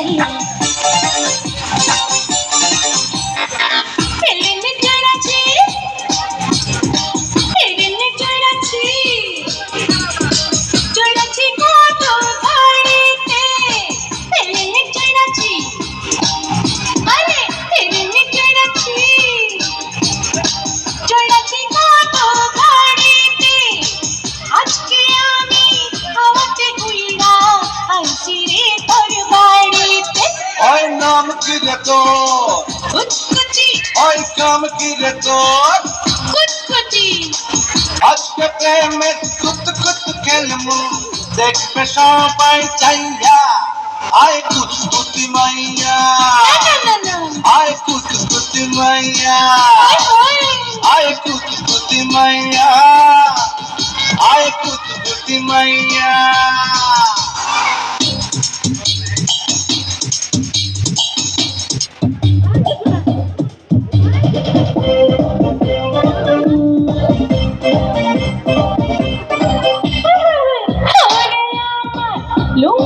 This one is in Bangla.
Yeah. কি রে তোর কুচকুচি ওই কাম কি রে তোর কুচকুচি আজকে প্রেমের কুত কুত খেলমু দেখবে সবাই চাইয়া আয় কুতি মাইয়া আয় কুতি মাইয়া আয় কুত মাইয়া আয় কুত মাইয়া Blue.